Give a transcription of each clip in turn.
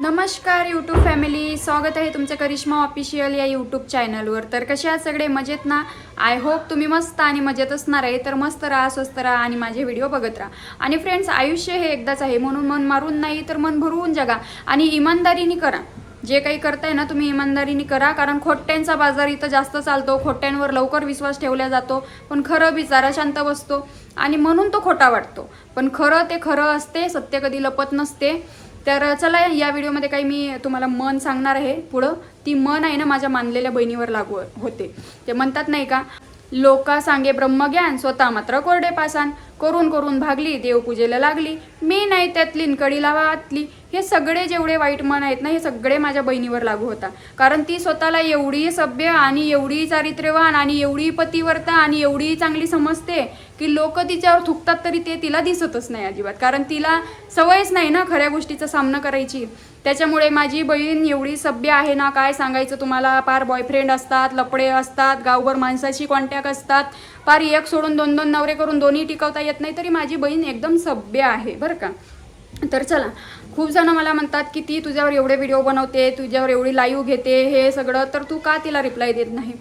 नमस्कार YouTube family स्वागत आहे तुमचं करिश्मा ऑफिशियल या यूट्यूब चॅनलवर तर कसे आहात सगळे? मजेत ना? आय होप तुम्ही मस्त आणि मजेत असणार आहे. तर मस्त राहा स्वस्त राहा आणि माझे व्हिडिओ बघत राहा. आणि फ्रेंड्स आयुष्य हे एकदाच आहे. म्हणून मन मारून नाही तर मन भरवून जगा. आणि इमानदारीने करा. जे काही करताय ना तुम्ही इमानदारीने करा. कारण खोट्यांचा बाजार इथं जास्त चालतो. खोट्यांवर लवकर विश्वास ठेवला जातो. पण खरं बिचारा शांत बसतो. आणि म्हणून तो खोटा वाटतो. पण खरं ते खरं असते. सत्य कधी लपत नसते. तर चला या व्हिडिओमध्ये काही मी तुम्हाला मन सांगणार आहे पुढं. ती मन आहे ना माझ्या मानलेल्या बहिणीवर लागू होते. ते म्हणतात नाही का लोका सांगे ब्रह्मज्ञान स्वतः मात्र कोरडे पासान. करून करून भागली देवपूजेला लागली. मी नाही त्यातली न कडी लावा आतली हे सगळे जेवढे वाईट मन आहेत ना हे सगळे माझ्या बहिणीवर लागू होता कारण ती स्वतःला एवढी सभ्य आणि एवढी चारित्र्यवान आणि एवढी पतिवर्ता आणि एवढी चांगली समजते की लोक तिच्यावर थुकतात तरी ते तिला दिसतच नाही अजिबात. कारण तिला सवयच नाही ना खऱ्या गोष्टीचा सामना करायची. त्याच्यामुळे माझी बहीण एवढी सभ्य आहे ना काय सांगायचं तुम्हाला? पार बॉयफ्रेंड असतात लपडे असतात गावभर माणसाशी कॉन्टॅक्ट असतात. पार एक सोडून दोन दोन नवरे करून दोन्ही टिकवता येत नाही तरी माझी बहीण एकदम सभ्य आहे बरं का? तर चला खूप जण मला म्हणतात की ती तुझ्यावर एवढे व्हिडिओ बनवते तुझ्यावर एवढी लाईव्ह घेते हे सगळं. तर तू का तिला रिप्लाय देत नाही?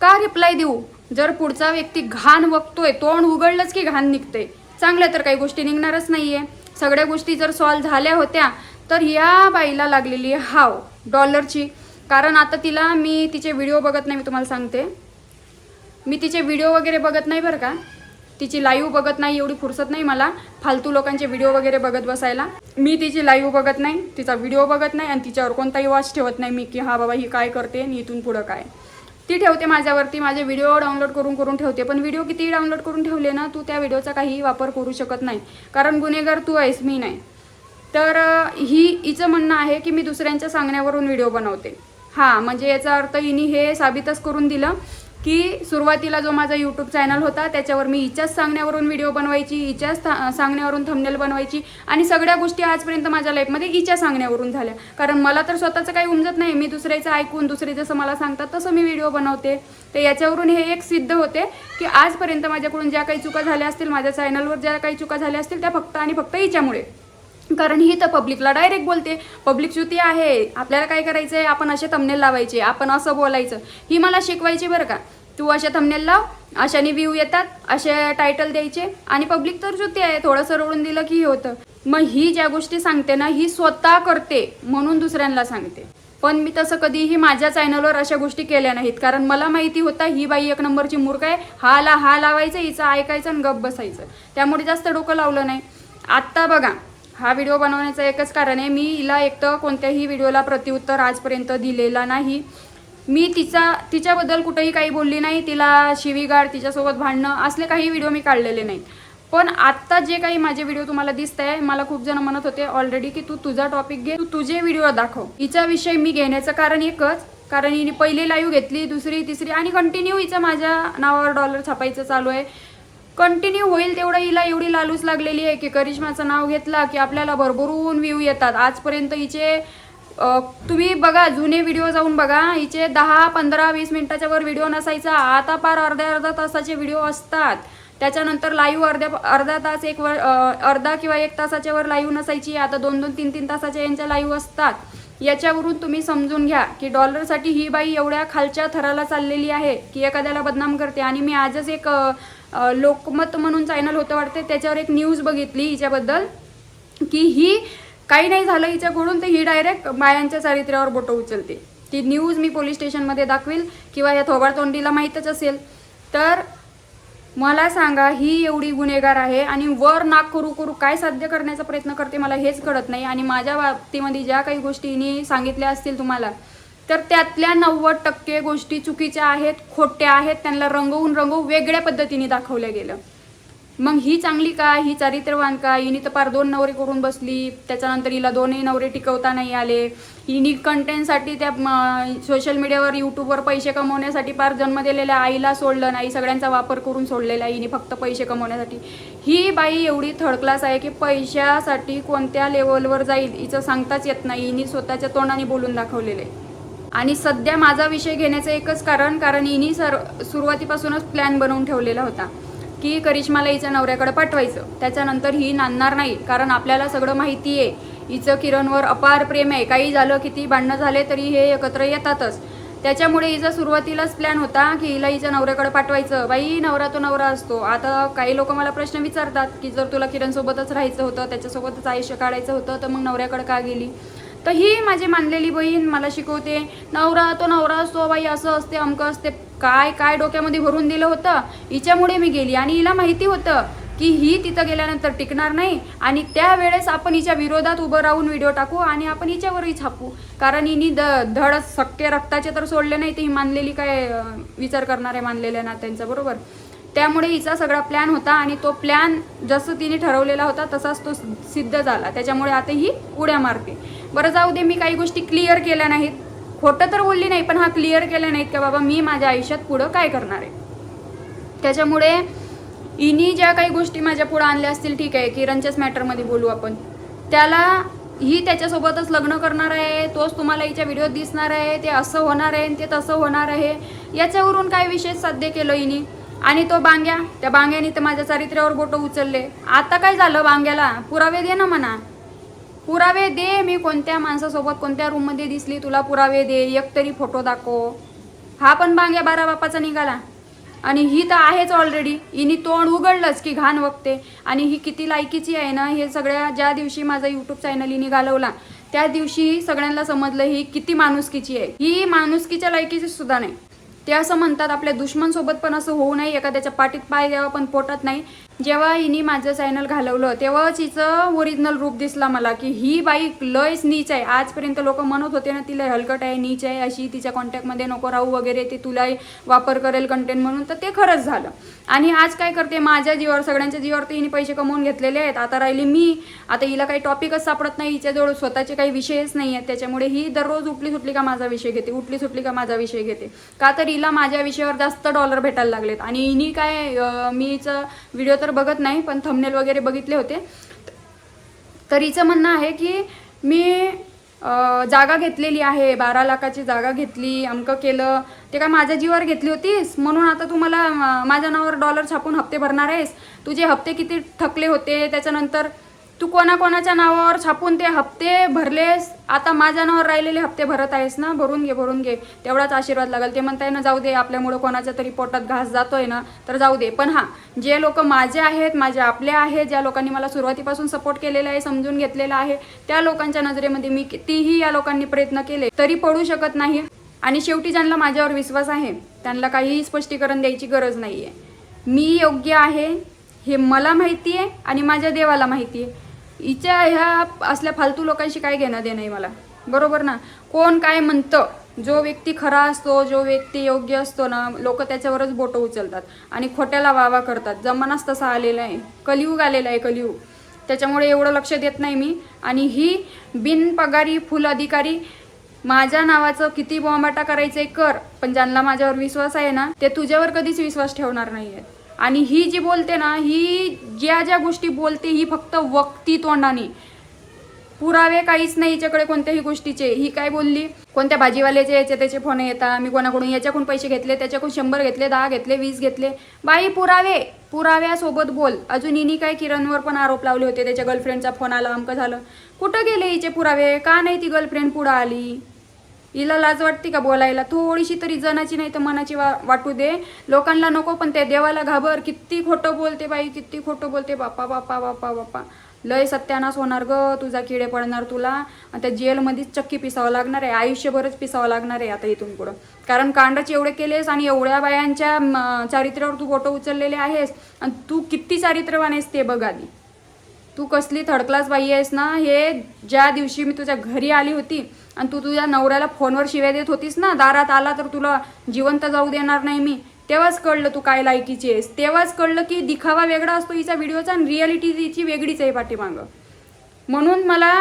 का रिप्लाय देऊ? जर पुढचा व्यक्ती घाण बघतोय तोंड उघडलंच की घाण निघते चांगल्या तर काही गोष्टी निघणारच नाहीये. सगळ्या गोष्टी जर सॉल्व्ह झाल्या होत्या तर या बाईला लागलेली हाव डॉलरची कारण आता तिला मी तिचे व्हिडिओ बघत नाही मी तुम्हाला सांगते. मी तिचे व्हिडिओ वगैरे बघत नाही बरं का. तिची लाईव्ह बघत नाही एवढी फुरसत नाही मला. फालतू लोकांचे व्हिडिओ वगैरे बघत बसायला. मी तिची लाईव्ह बघत नाही तिचा व्हिडिओ बघत नाही आणि तिच्यावर कोणताही वॉच ठेवत नाही मी की हा बाबा ही काय करते आणि इथून पुढं काय? ती ठेवते माझ्यावरती माझे व्हिडिओ डाउनलोड करून करून ठेवते. पण व्हिडिओ किती डाउनलोड करून ठेवले ना तू त्या व्हिडिओचा काही वापर करू शकत नाही. कारण गुन्हेगार तू आहेस मी नाही. तर ही हिचं म्हणणं आहे की मी दुसऱ्यांच्या सांगण्यावरून व्हिडिओ बनवते. हां म्हणजे याचा अर्थ हिने हे साबितच करून दिलं की सुरुवातीला जो माझा यूट्यूब चॅनल होता त्याच्यावर मी हिच्याच सांगण्यावरून व्हिडिओ बनवायची हिच्याच सांगण्यावरून थंबनेल बनवायची आणि सगळ्या गोष्टी आजपर्यंत माझ्या लाईफमध्ये हिच्या सांगण्यावरून झाल्या. कारण मला तर स्वतःचं काही उमजत नाही मी दुसऱ्याचं ऐकून दुसरे जसं मला सांगतात तसं मी व्हिडिओ बनवते. तर याच्यावरून हे एक सिद्ध होते की आजपर्यंत माझ्याकडून ज्या काही चुका झाल्या असतील माझ्या चॅनलवर ज्या काही चुका झाल्या असतील त्या फक्त आणि फक्त हिच्यामुळे. कारण ही तर पब्लिकला डायरेक्ट बोलते. पब्लिक श्रुती आहे. आपल्याला काय करायचं आहे आपण असे थंबनेल लावायचे. आपण असं बोलायचं. ही मला शिकवायची बरं का. तू असे थंबनेल लाव. अशाने व्ह्यू येतात. असे टायटल द्यायचे. आणि पब्लिक तर श्रुती आहे. थोडंसं रोडून दिलं की हे होतं. मग ही ज्या गोष्टी सांगते ना ही स्वतः करते म्हणून दुसऱ्यांना सांगते. पण मी तसं कधीही माझ्या चॅनलवर अशा गोष्टी केल्या नाहीत. कारण मला माहिती होता ही बाई एक नंबरची मूर्ख आहे. हा ला हा लावायचं हिचं ऐकायचं आणि गप बसायचं. त्यामुळे जास्त डोकं लावलं नाही. आत्ता बघा. हा व्हिडिओ बनवण्याचं एकच कारण आहे. मी हिला एक तर कोणत्याही व्हिडिओला प्रत्युत्तर आजपर्यंत दिलेला नाही. मी तिचा तिच्याबद्दल कुठेही काही बोलली नाही. तिला शिवीगार तिच्यासोबत भांडणं असले काही व्हिडिओ मी काढलेले नाहीत. पण आत्ता जे काही माझे व्हिडिओ तुम्हाला दिसत आहे मला खूप जण म्हणत होते ऑलरेडी की तू तुझा टॉपिक घे तू तुझे व्हिडिओ दाखव. हिचा विषय मी घेण्याचं कारण एकच कारण हिने पहिली लाईव्ह घेतली दुसरी तिसरी आणि कंटिन्यू हिचं माझ्या नावावर डॉलर छापायचं चालू आहे. कंटिन्यू होईल तेवढं हिला एवढी लालूच लागलेली आहे की करिश्माचं नाव घेतला की आपल्याला भरभरून व्ह्यू येतात. आजपर्यंत हिचे तुम्ही बघा जुने व्हिडिओ जाऊन बघा. हिचे दहा पंधरा वीस मिनिटाच्या वर व्हिडिओ नसायचा. आता पार अर्ध्या अर्धा तासाचे व्हिडिओ असतात. त्याच्यानंतर लाईव्ह अर्ध्या अर्धा तास एक वर अर्धा किंवा एक तासाच्या वर लाईव्ह नसायची. आता दोन दोन तीन तीन तासाच्या यांच्या लाईव्ह असतात. याच्यावरून तुम्ही समजून घ्या की डॉलरसाठी ही बाई एवढ्या खालच्या थराला चाललेली आहे की एखाद्याला बदनाम करते. आणि मी आजच एक लोकमत म्हणून चॅनल होतं वाटते त्याच्यावर एक न्यूज बघितली हिच्याबद्दल की ही काही नाही झालं हिच्याकडून तर ही डायरेक्ट बायांच्या चारित्र्यावर बोटं उचलते. ती न्यूज मी पोलीस स्टेशनमध्ये दाखवेल किंवा या थोबाडतोंडीला माहीतच असेल. तर मला सांगा ही एवढी गुन्हेगार आहे आणि वर नाक करू करू काय साध्य करण्याचा प्रयत्न करते मला हेच कळत नाही. आणि माझ्या बाबतीमध्ये ज्या काही गोष्टी हिने सांगितल्या असतील तुम्हाला तर त्यातल्या नव्वद टक्के गोष्टी चुकीच्या आहेत खोट्या आहेत त्यांना रंगवून रंगवून वेगळ्या पद्धतीने दाखवल्या गेलं. मग ही चांगली का ही चारित्र्यवान का हिने तर पार दोन नवरे करून बसली त्याच्यानंतर हिला दोनही नवरे टिकवता नाही आले. हिने कंटेंटसाठी त्या सोशल मीडियावर यूट्यूबवर पैसे कमवण्यासाठी पार जन्म दिलेल्या आईला सोडलं नाही सगळ्यांचा वापर करून सोडलेला आहे हिने फक्त पैसे कमवण्यासाठी. ही बाई एवढी थर्ड क्लास आहे की पैशासाठी कोणत्या लेवलवर जाईल हिचं सांगताच येत नाही. हिने स्वतःच्या तोंडाने बोलून दाखवलेलं आहे. आणि सध्या माझा विषय घेण्याचं एकच कारण कारण इनी सर सुरुवातीपासूनच प्लॅन बनवून ठेवलेला होता की करिश्माला हिच्या नवऱ्याकडे पाठवायचं. त्याच्यानंतर ही नांदणार नाही कारण आपल्याला सगळं माहिती आहे. हिचं किरणवर अपार प्रेम आहे. काही झालं किती भांडणं झाले तरी हे एकत्र येतातच. त्याच्यामुळे हिचा सुरुवातीलाच प्लॅन होता की हिला हिच्या नवऱ्याकडे पाठवायचं. बाई नवरा तो नवरा असतो. आता काही लोक मला प्रश्न विचारतात की जर तुला किरणसोबतच राहायचं होतं त्याच्यासोबतच आयुष्य काढायचं होतं तर मग नवऱ्याकडे का गेली? तर ही माझी मानलेली बहीण मला शिकवते नवरा तो नवरा असतो बाई असं असते अमकं असते. काय काय डोक्यामध्ये भरून दिलं होतं? हिच्यामुळे मी गेली आणि हिला माहिती होतं की ही तिथं गेल्यानंतर टिकणार नाही आणि त्यावेळेस आपण हिच्या विरोधात उभं राहून व्हिडिओ टाकू आणि आपण हिच्यावरही छापू. कारण हिनी द धड सक्के रक्ताचे तर सोडले नाही ते ही मानलेली काय विचार करणारे मानलेल्या नात्यांचा बरोबर? त्यामुळे हिचा सगळा प्लॅन होता आणि तो प्लॅन जसं तिने ठरवलेला होता तसाच तो सिद्ध झाला. त्याच्यामुळे आता ही उड्या मारते. बरं जाऊ दे मी काही गोष्टी क्लिअर केल्या नाहीत. खोटं तर बोलली नाही पण हा क्लिअर केल्या नाहीत का बाबा मी माझ्या आयुष्यात पुढं काय करणार आहे? त्याच्यामुळे इनी ज्या काही गोष्टी माझ्या पुढं आणल्या असतील ठीक आहे किरणच्याच मॅटरमध्ये बोलू आपण. त्याला ही त्याच्यासोबतच लग्न करणार आहे तोच तुम्हाला हिच्या व्हिडिओत दिसणार आहे ते असं होणार आहे आणि ते तसं होणार आहे. याच्यावरून काय विशेष साध्य केलं हिनी आणि तो बांग्या त्या बांग्याने तर माझ्या चारित्र्यावर बोटं उचलले. आता काय झालं बांग्याला? पुरावे दे ना म्हणा. पुरावे दे मी कोणत्या माणसासोबत कोणत्या रूममध्ये दिसली तुला पुरावे दे एक तरी फोटो दाखव. हा पण बांग्या बारा बापाचा निघाला. आणि ही तर आहेच ऑलरेडी हिनी तोंड उघडलंच की घाण बघते आणि ही किती लायकीची आहे ना हे सगळ्या ज्या दिवशी माझा यूट्यूब चॅनल हिने घालवला त्या दिवशी सगळ्यांना समजलं ही किती माणुसकीची आहे. ही माणुसकीच्या लायकीची सुद्धा नाही. ते असं म्हणतात आपल्या दुश्मनसोबत पण असं होऊ नये एखाद्याच्या पाठीत पाय द्यावा पण पोटात नाही. जेव्हा हिने माझं चॅनल घालवलं तेव्हाच हिचं ओरिजिनल रूप दिसला मला की ही बाई लयच नीच आहे. आजपर्यंत लोक म्हणत होते ना तिला हलकट आहे नीच आहे अशी तिच्या कॉन्टॅक्टमध्ये नको राहू वगैरे ते तुलाही वापर करेल कंटेंट म्हणून. तर ते खरंच झालं. आणि आज काय करते माझ्या जीवावर सगळ्यांच्या जीवावर तर हिने पैसे कमवून घेतलेले आहेत. आता राहिली मी. आता हिला काही टॉपिकच सापडत नाही हिच्याजवळ स्वतःचे काही विषयच नाही आहेत. त्याच्यामुळे ही दररोज उठली सुटली का माझा विषय घेते उठली सुटली का माझा विषय घेते. का तर हिला माझ्या विषयावर जास्त डॉलर भेटायला लागलेत. आणि हिनी काय मीचं व्हिडिओ तर तर बघत नाही पण थंबनेल वगैरे बघितले होते. तर हिचं म्हणणं आहे की मी जागा घेतलेली आहे बारा लाखाची जागा घेतली अमकं केलं ते काय माझ्या जीवावर घेतली होतीस? म्हणून आता तू मला माझ्या नावावर डॉलर छापून हप्ते भरणार आहेस? तुझे हप्ते किती थकले होते? त्याच्यानंतर तू कोणाकोणाच्या नावावर छापून ते हप्ते भरलेस? आता माझ्या नावावर राहिलेले हप्ते भरत आहेस ना? भरून घे भरून घे. तेवढाच आशीर्वाद लागेल. ते म्हणताय ना जाऊ दे आपल्यामुळं कोणाच्या तरी पोटात घास जातोय ना तर जाऊ दे. पण हां जे लोक माझे आहेत माझे आपले आहेत ज्या लोकांनी मला सुरुवातीपासून सपोर्ट केलेला आहे समजून घेतलेला आहे त्या लोकांच्या नजरेमध्ये मी कितीही या लोकांनी प्रयत्न केले तरी पडू शकत नाही. आणि शेवटी ज्यांना माझ्यावर विश्वास आहे त्यांना काहीही स्पष्टीकरण द्यायची गरज नाही आहे मी योग्य आहे हे मला माहिती आहे आणि माझ्या देवाला माहिती आहे हिच्या ह्या असल्या फालतू लोकांशी काय घेणं देणं आहे मला? बरोबर ना? कोण काय म्हणतं? जो व्यक्ती खरा असतो जो व्यक्ती योग्य असतो ना लोक त्याच्यावरच बोटं उचलतात आणि खोट्याला वावा करतात. जमानाच तसा आलेला आहे. कलियुग आलेला आहे कलियुग. त्याच्यामुळे एवढं लक्ष देत नाही मी. आणि ही बिनपगारी फुल अधिकारी माझ्या नावाचं किती बॉम्बाटा आहे कर पण ज्यांना माझ्यावर विश्वास आहे ना ते तुझ्यावर कधीच विश्वास ठेवणार नाही आहेत आणि ही जी बोलते ना ही ज्या ज्या गोष्टी बोलते ही फक्त वक्ती तोंडाने. पुरावे काहीच नाही हिच्याकडे कोणत्याही गोष्टीचे. ही काय बोलली? कोणत्या भाजीवाल्याचे याचे त्याचे फोन येतात मी कोणाकडून याच्याकडून पैसे घेतले त्याच्याकडून शंभर घेतले दहा घेतले वीस घेतले. बाई पुरावे पुराव्यासोबत बोल. अजून हिनी काय किरणवर पण आरोप लावले होते त्याच्या गर्लफ्रेंडचा फोन आला अमकं झालं. कुठं गेले हिचे पुरावे? का नाही ती गर्लफ्रेंड पुढं आली? हिला लाज वाटते का बोलायला? थोडीशी तरी जनाची नाही तर मनाची वा वाटू दे. लोकांना नको पण त्या देवाला घाबर. किती खोटं बोलते बाई किती खोटं बोलते. बापा बापा बापा बापा. लय सत्यानाश होणार ग तुझा किडे पडणार तुला. आणि त्या जेलमध्येच चक्की पिसावं लागणार आहे. आयुष्यभरच पिसावं लागणार आहे आता इथून पुढं. कारण कांडाचे एवढे केलेस आणि एवढ्या बायांच्या चारित्र्यावर तू फोटो उचललेले आहेस. आणि तू किती चारित्र्यवान आहेस ते बघ आधी. तू कसली थर्ड क्लास बाई आहेस ना हे ज्या दिवशी मी तुझ्या घरी आली होती आणि तू तुझ्या नवऱ्याला फोनवर शिव्या देत होतीस ना दारात आला तर तुला जिवंत जाऊ देणार नाही मी. तेव्हाच कळलं तू काय लायकीची आहेस. तेव्हाच कळलं की दिखावा वेगळा असतो हिचा व्हिडिओचा आणि रियालिटी तिची वेगळीच आहे पाठीमागं. म्हणून मला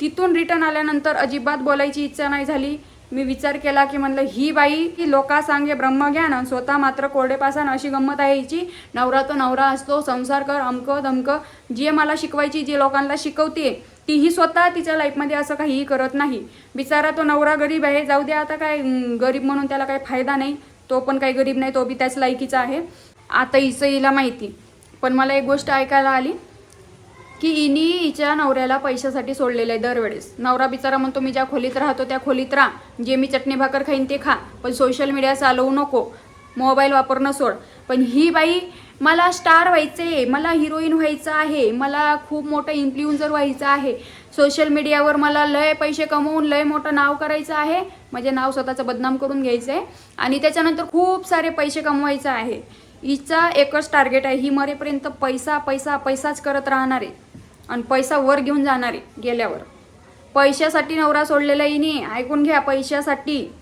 तिथून रिटर्न आल्यानंतर अजिबात बोलायची इच्छा नाही झाली. मी विचार केला की म्हणलं ही बाई की लोका सांगे ब्रह्मज्ञान आणि स्वतः मात्र कोरडे पासान अशी गंमत आहे हिची. नवरा तो नवरा असतो संसार कर अमकं धमकं जे मला शिकवायची जी लोकांना शिकवते तीही स्वतः तिच्या लाईफमध्ये असं काहीही करत नाही. बिचारा तो नवरा गरीब आहे जाऊ द्या आता काय गरीब म्हणून त्याला काही फायदा नाही. तो पण काही गरीब नाही तो बी त्याच लायकीचा आहे. आता हिचं हिला माहिती. पण मला एक गोष्ट ऐकायला आली. की इनी हिच्या नवऱ्याला पैशासाठी सोडलेलं आहे दरवेळेस. नवरा बिचारा म्हणतो मी ज्या खोलीत राहतो त्या खोलीत राहा. जे मी चटणी भाकर खाईन ते खा. पण सोशल मीडिया चालवू नको. मोबाईल वापरणं सोड. पण ही बाई मला स्टार व्हायचं आहे. मला हिरोईन व्हायचं आहे. मला खूप मोठं इन्फ्लुएन्झर व्हायचं आहे. सोशल मीडियावर मला लय पैसे कमवून लय मोठं नाव करायचं आहे. म्हणजे नाव स्वतःचं बदनाम करून घ्यायचं आहे आणि त्याच्यानंतर खूप सारे पैसे कमवायचं आहे. हिचा एकच टार्गेट आहे. ही मरेपर्यंत पैसा पैसा पैसाच करत राहणार आहे. आणि पैसा वर घेऊन जाणार आहे गेल्यावर. पैशासाठी नवरा सोडलेला हिने. ऐकून घ्या पैशासाठी.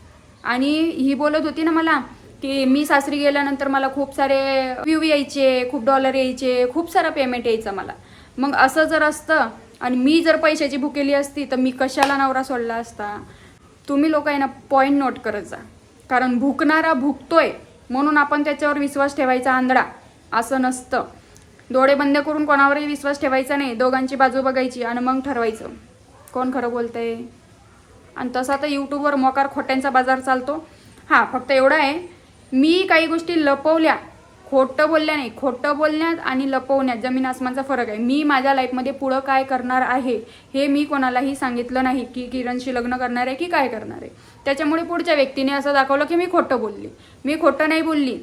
आणि ही बोलत होती ना मला की मी सासरी गेल्यानंतर मला खूप सारे व्ह्यू यायचे खूप डॉलर यायचे खूप सारा पेमेंट यायचा मला. मग असं जर असतं आणि मी जर पैशाची भुकेली असती तर मी कशाला नवरा सोडला असता? तुम्ही लोक आहे ना पॉईंट नोट करत जा. कारण भुकणारा भुकतोय म्हणून आपण त्याच्यावर विश्वास ठेवायचा आंधळा. असं नसतं. डोळे बंद करून कोणावरही विश्वास ठेवायचा नाही. दोघांची बाजू बघायची आणि मग ठरवायचं. कोण खरं बोलतंय? आणि तसा तर यूट्यूबवर मोकार खोट्यांचा बाजार चालतो. हां फक्त एवढं आहे. मी काही गोष्टी लपवल्या. खोटं बोलल्या नाही. खोटं बोलण्यात आणि लपवण्यात जमीन आसमानचा फरक आहे. मी माझ्या लाईफमध्ये पुढं काय करणार आहे हे मी कोणालाही सांगितलं नाही की किरणशी लग्न करणार आहे की काय करणार आहे. त्याच्यामुळे पुढच्या व्यक्तीने असं दाखवलं की मी खोटं बोलली. मी खोटं नाही बोलली.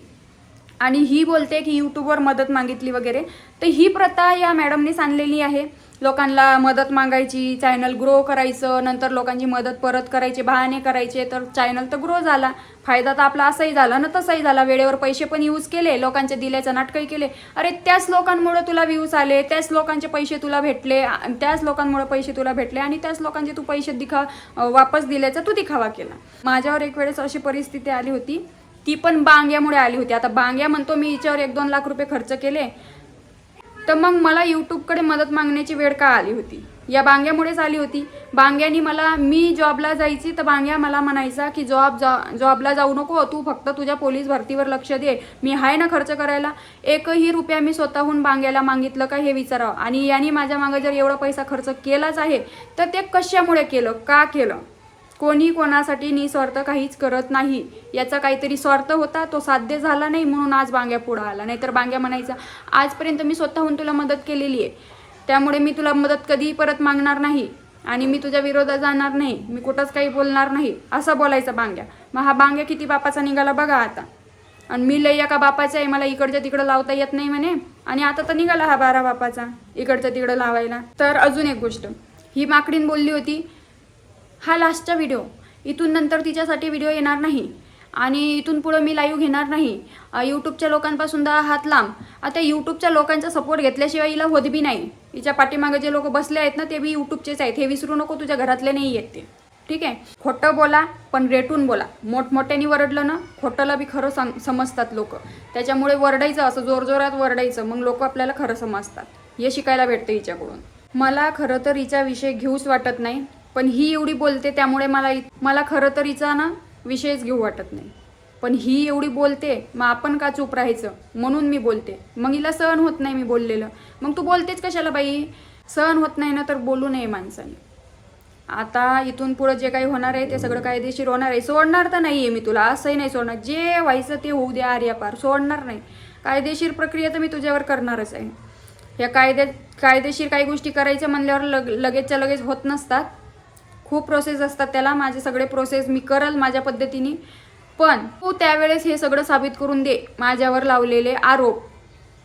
आणि ही बोलते की यूट्यूबवर मदत मागितली वगैरे. तर ही प्रथा या मॅडमनीच आणलेली आहे. लोकांना मदत मागायची चॅनल ग्रो करायचं नंतर लोकांची मदत परत करायचे बहाणे करायचे तर चॅनल तर ग्रो झाला. फायदा तर आपला असाही झाला ना तसाही झाला. वेळेवर पैसे पण यूज केले लोकांच्या दिल्याचं नाटकही केले. अरे त्याच लोकांमुळे तुला व्ह्यूज आले त्याच लोकांचे पैसे तुला भेटले त्याच लोकांमुळे पैसे तुला भेटले आणि त्याच लोकांचे तू पैसे दिखा वापस दिल्याचा तू दिखावा केला. माझ्यावर एक वेळेस अशी परिस्थिती आली होती. ती पण बांग्यामुळे आली होती. आता बांग्या म्हणतो मी हिच्यावर एक दोन लाख रुपये खर्च केले. तर मग मला यूट्यूबकडे मदत मागण्याची वेळ का आली होती? या बांग्यामुळेच आली होती. बांग्यानी मला मी जॉबला जायची तर बांग्या मला म्हणायचा की जॉब जा जॉबला जाऊ नको तू फक्त तुझ्या पोलीस भरतीवर लक्ष दे. मी आहे ना खर्च करायला. एकही रुपया मी स्वतःहून बांग्याला मागितलं का हे विचारावं. आणि यांनी माझ्या मागं जर एवढा पैसा खर्च केलाच आहे तर ते कशामुळे केलं? का केलं? कोणी कोणासाठी निस्वार्थ काहीच करत नाही. याचा काहीतरी स्वार्थ होता तो साध्य झाला नाही म्हणून आज बांग्या पुढं आला. नाहीतर बांग्या म्हणायचा आजपर्यंत मी स्वतःहून तुला मदत केलेली आहे. त्यामुळे मी तुला मदत कधीही परत मागणार नाही आणि मी तुझ्या विरोधात जाणार नाही. मी कुठंच काही बोलणार नाही. असं बोलायचं बांग्या. मग हा बांग्या किती बापाचा निघाला बघा आता. आणि मी लय एका बापाचा आहे मला इकडच्या तिकडं लावता येत नाही म्हणे. आणि आता तर निघाला हा बारा बापाचा इकडच्या तिकडं लावायला. तर अजून एक गोष्ट. ही माकडीन बोलली होती हा लास्टचा व्हिडिओ इथून नंतर तिच्यासाठी व्हिडिओ येणार नाही. आणि इथून पुढं मी लाईव्ह घेणार नाही. यूट्यूबच्या लोकांपासून दा हात लांब. आता यूट्यूबच्या लोकांचा सपोर्ट घेतल्याशिवाय हिला होत बी नाही. हिच्या पाठीमागे जे लोक बसले आहेत ना ते बी यूट्यूबचेच आहेत. हे विसरू नको तुझ्या घरातले नाही येत ते. ठीक आहे? खोटं बोला पण रेटून बोला. मोठमोठ्याने वरडलं ना खोटंला बी खरं सम समजतात लोक. त्याच्यामुळे वरडायचं असं जोरजोरात वरडायचं. मग लोक आपल्याला खरं समजतात. हे शिकायला भेटतं हिच्याकडून. मला खरं तर हिचा विषय घेऊच वाटत नाही. पण ही एवढी बोलते त्यामुळे मला मला खरं तर हिचा ना विषयच घेऊ वाटत नाही. पण ही एवढी बोलते मग आपण का चूप राहायचं? म्हणून मी बोलते. मग हिला सहन होत नाही मी बोललेलं. मग तू बोलतेच कशाला बाई? सहन होत नाही ना तर बोलू नये माणसाने. आता इथून पुढं जे काही होणार आहे ते सगळं कायदेशीर होणार आहे. सोडणार तर नाही आहे मी तुला असंही नाही सोडणार. जे व्हायचं ते होऊ द्या आर्यापार. सोडणार नाही. कायदेशीर प्रक्रिया तर मी तुझ्यावर करणारच आहे. या कायद्यात कायदेशीर काही गोष्टी करायच्या म्हणल्यावर लग लगेचच्या लगेच होत नसतात. खूप प्रोसेस असतात त्याला माझे सगळे प्रोसेस मी करल माझ्या पद्धतीने. पण तू त्यावेळेस हे सगळं साबित करून दे माझ्यावर लावलेले आरोप.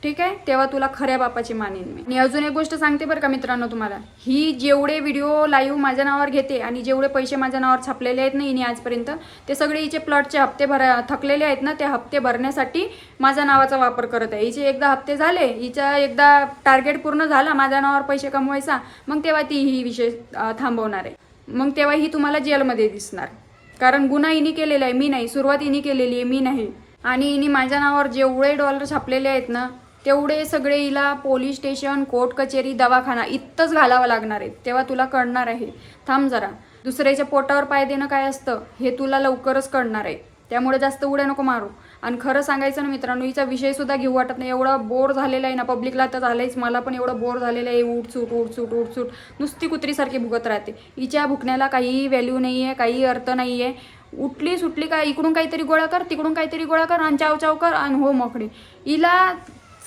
ठीक आहे? तेव्हा तुला खऱ्या बापाची मानेन मी आणि अजून एक गोष्ट सांगते बरं का मित्रांनो तुम्हाला. ही जेवढे व्हिडिओ लाईव्ह माझ्या नावावर घेते आणि जेवढे पैसे माझ्या नावावर छापलेले आहेत ना हिने आजपर्यंत ते सगळे हिचे प्लॉटचे हप्ते भरा थकलेले आहेत ना ते हप्ते भरण्यासाठी माझ्या नावाचा वापर करत आहे. हिचे एकदा हप्ते झाले हिचा एकदा टार्गेट पूर्ण झाला माझ्या नावावर पैसे कमवायचा मग तेव्हा ती ही विषय थांबवणार आहे. मग तेव्हा ही तुम्हाला जेलमध्ये दिसणार. कारण गुन्हा हिने केलेला आहे. मी नाही. सुरुवात हिने केलेली आहे. मी नाही. आणि हिने माझ्या नावावर जेवढे डॉलर छापलेले आहेत ना तेवढे सगळे हिला पोलीस स्टेशन कोर्ट कचेरी दवाखाना इतकंच घालावं लागणार आहे तेव्हा तुला कळणार आहे. थांब जरा. दुसऱ्याच्या पोटावर पाय देणं काय असतं? हे तुला लवकरच कळणार आहे. त्यामुळे जास्त उड्या नको मारू. आणि खरं सांगायचं ना मित्रांनो हिचा विषयसुद्धा घेऊ वाटत नाही. एवढा बोर झालेला आहे ना पब्लिकला तर झालंयच. मला पण एवढं बोर झालेलं आहे. उठसूट उठसूट उठसूट नुसती कुत्रीसारखी भुगत राहते. हिच्या भुकण्याला काही व्हॅल्यू नाही आहे काही अर्थ नाही आहे उठली सुटली काय इकडून काहीतरी गोळा कर तिकडून काहीतरी गोळा कर आणि चाव चाव कर आणि हो मोकळी. हिला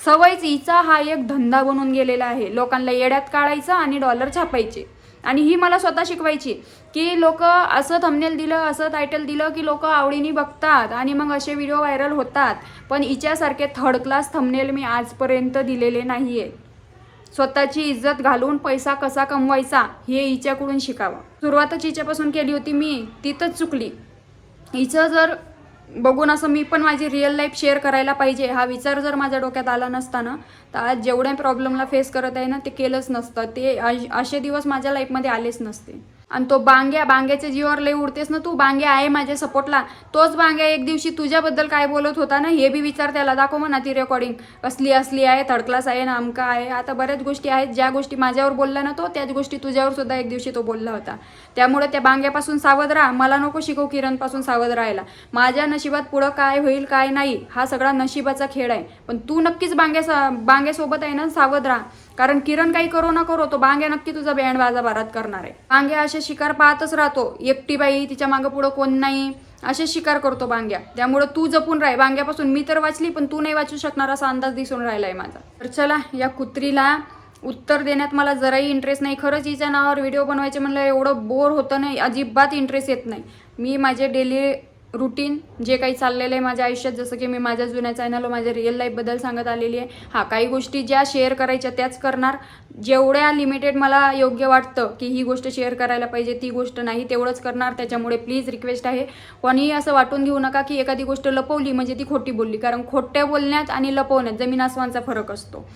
सवयच हिचा हा एक धंदा बनून गेलेला आहे. लोकांना येड्यात काढायचं आणि डॉलर छापायचे. आणि ही मला स्वतः शिकवायची. की लोक असं थंबनेल दिलं असं टायटल दिलं की लोक आवडीने बघतात आणि मग असे व्हिडिओ व्हायरल होतात. पण हिच्यासारखे थर्ड क्लास थंबनेल मी आजपर्यंत दिलेले नाही आहे स्वतःची इज्जत घालून पैसा कसा कमवायचा हे हिच्याकडून शिकावं. सुरुवातच हिच्यापासून केली होती मी तिथंच चुकली. हिचं जर बघून असं मी पण माझी रिअल लाईफ शेअर करायला पाहिजे हा विचार जर माझ्या डोक्यात आला नसता ना तर आज जेवढ्या प्रॉब्लेमला फेस करत आहे ना ते केलंच नसतं. ते अश- असे दिवस माझ्या लाईफमध्ये आलेच नसते. आणि तो बांग्या बांग्याच्या जीवावर लई उडतेस ना तू. बांग्या आहे माझ्या सपोर्टला. तोच बांग्या एक दिवशी तुझ्याबद्दल काय बोलत होता ना हे बी विचार त्याला. दाखव म्हणा ती रेकॉर्डिंग असली असली आहे थर्ड क्लास आहे ना अमका आहे. आता बऱ्याच गोष्टी आहेत. ज्या गोष्टी माझ्यावर बोलला ना तो त्याच गोष्टी तुझ्यावर सुद्धा एक दिवशी तो बोलला होता. त्यामुळे त्या बांग्यापासून सावध राहा. मला नको शिकव किरणपासून सावध राहायला. माझ्या नशिबात पुढं काय होईल काय नाही हा सगळा नशिबाचा खेळ आहे. पण तू नक्कीच बांग्या बांग्यासोबत आहे ना सावध राहा. कारण किरण काही करो ना करो तो बांग्या नक्की तुझा बँड बाजा भारत करणार आहे. बांग्या असे शिकार पाहतच राहतो एकटी बाई तिच्या मागं पुढं कोण नाही. असे शिकार करतो बांग्या. त्यामुळे तू जपून राह. बांग्यापासून मी तर वाचली पण तू नाही वाचू शकणार असा अंदाज दिसून राहिलाय माझा. तर चला या कुत्रीला उत्तर देण्यात मला जराही इंटरेस्ट नाही. खरंच हिच्या नावावर व्हिडिओ बनवायचे म्हणलं एवढं बोर होतं नाही अजिबात इंटरेस्ट येत नाही. मी माझे डेली रुटीन जे काही चाललेलं आहे माझ्या आयुष्यात जसं की मी माझ्या जुन्या चॅनलवर माझ्या रिअल लाईफबद्दल सांगत आलेली आहे. हा काही गोष्टी ज्या शेअर करायच्या त्याच करणार. जेवढ्या लिमिटेड मला योग्य वाटतं की ही गोष्ट शेअर करायला पाहिजे ती गोष्ट नाही तेवढंच करणार. त्याच्यामुळे प्लीज रिक्वेस्ट आहे. कोणीही असं वाटून घेऊ नका की एखादी गोष्ट लपवली म्हणजे ती खोटी बोलली. कारण खोट्या बोलण्यात आणि लपवण्यात जमीन आसमानचा फरक असतो.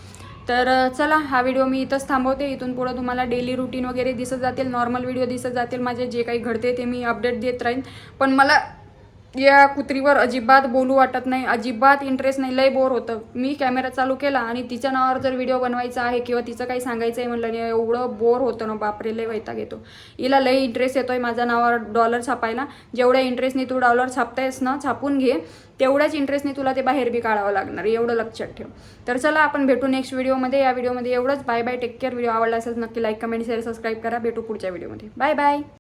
तर चला हा व्हिडिओ मी इथंच थांबवते. इथून पुढं तुम्हाला डेली रुटीन वगैरे दिसत जातील नॉर्मल व्हिडिओ दिसत जातील. माझे जे काही घडते ते मी अपडेट देत राहीन. पण मला या कुत्रीवर अजिबात बोलू वाटत नाही. अजिबात इंटरेस्ट नाही. लय बोर होतं. मी कॅमेरा चालू केला आणि तिच्या नावावर जर व्हिडिओ बनवायचा आहे किंवा तिचं काही सांगायचं आहे म्हणलं नाही एवढं बोर होतं ना बापरे लय वैताग येतो. हिला लय इंटरेस्ट येतोय माझ्या नावावर डॉलर छापायला. जेवढ्या इंटरेस्टने तू डॉलर छापतायस ना छापून घे तेवढ्याच इंटरेस्टने तुला ते बाहेर बी काढावं लागणार. एवढं लक्षात ठेव. तर चला आपण भेटू नेक्स्ट व्हिडिओमध्ये या व्हिडिओमध्ये एवढंच. Bye bye take care video आवडला असेल नक्की लाईक कमेंट शेअर सबस्क्राईब करा. भेटू पुढच्या व्हिडिओमध्ये बाय बाय